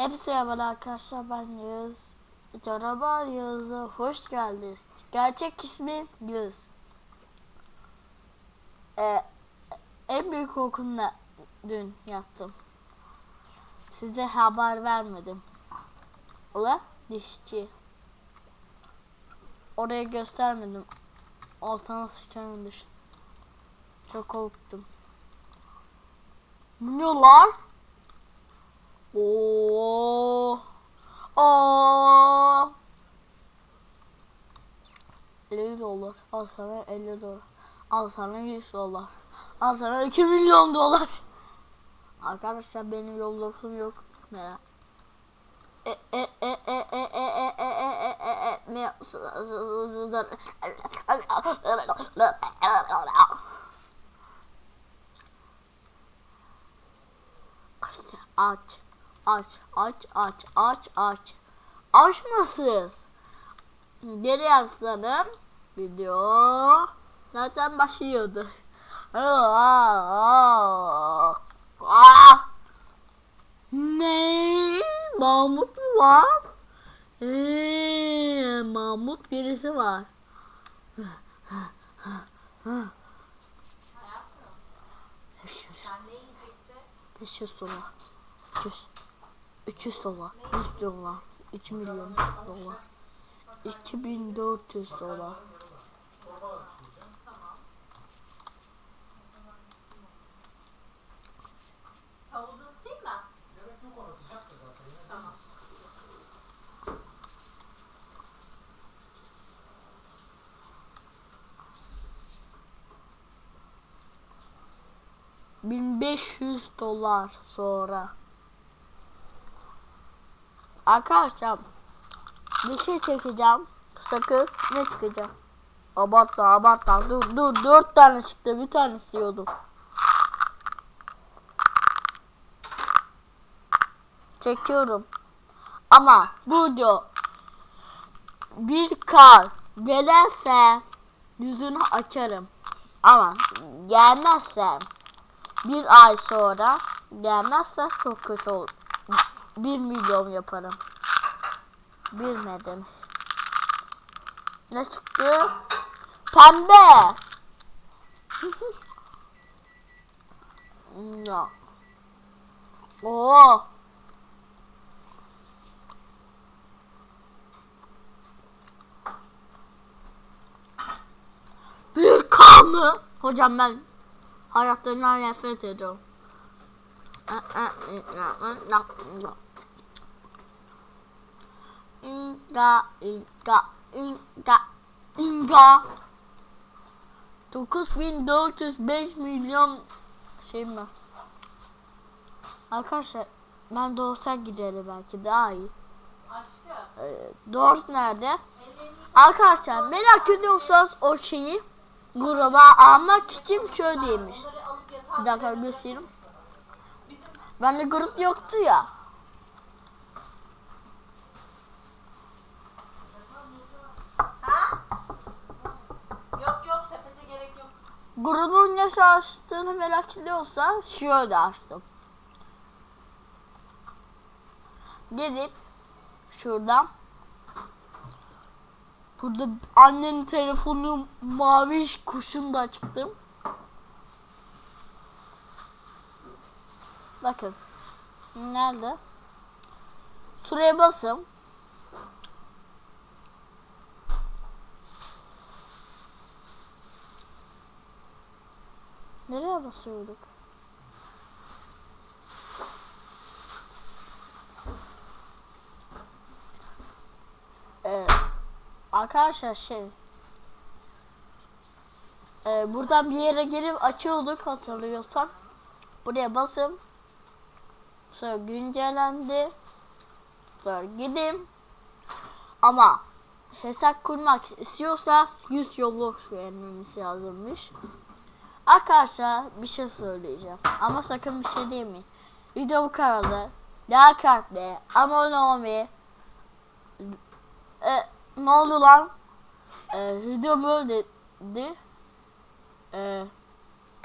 Hepsi merhaba arkadaşlar ben Yağız. Canavar Yağız'a hoş geldiniz. Gerçek ismim Yağız. Ee, en büyük korkumla dün yattım. Size haber vermedim. Ola dişçi. Oraya göstermedim. Altına sıçarım düşün. Çok korktum. Bu ne lan? Oo. Aa. 50 dolar. Al sana 50 dolar. Al sana 100 dolar. Al sana 2 milyon dolar. Arkadaşlar benim Roblox'um yok. Ne? E e e e e e e e e e e e ne aç aç aç aç aç aç aç mısınız? Geri yazsana video zaten başlıyordu. Ne? Mahmut mu var? Ee, Mahmut birisi var. Beş yüz. Sen ne yiyeceksin? 500 dolar. 300. 300 dolar. 100 dolar. 2 milyon dolar. 2400 dolar. Bin beş yüz dolar sonra. Arkadaşlar bir şey çekeceğim. Sakız ne çıkacak? Abartma abartma. Dur dur dört tane çıktı. Bir tane istiyordum. Çekiyorum. Ama bu video bir kar gelirse yüzünü açarım. Ama gelmezse bir ay sonra gelmezse çok kötü olur. Bir milyon yaparım. Bilmedim. Ne çıktı? Pembe. ya. Oo. Bir kan? Hocam ben hayatlarından nefret ediyorum. İnga, inga, inga, inga. 9405 milyon şey mi? Arkadaşlar ben doğursa giderim belki daha iyi. Aşkım. Ee, Doğrusu nerede? Arkadaşlar merak ediyorsanız o şeyi gruba almak için şöyle demiş. Bunları alıp yatağa Bir dakika göstereyim. Bizim Bende grup yoktu ya. ha? Yok yok sepete gerek yok. Grubun nasıl açtığını merak ediyorsa şöyle açtım. Gidip şuradan Burada annenin telefonu mavi kuşunu da açtım. Bakın. Nerede? Şuraya basın. Nereye basıyorduk? Ee, arkadaşlar şey ee, buradan bir yere gelip açıyorduk hatırlıyorsan. Buraya basın. Sonra güncellendi. Sonra gidin. Ama hesap kurmak istiyorsa 100 Roblox vermemiz lazımmış. Arkadaşlar bir şey söyleyeceğim. Ama sakın bir şey demeyin. Video bu kanalı. Like atmayı, abone olmayı. E, ne oldu lan? E, video böyleydi. E,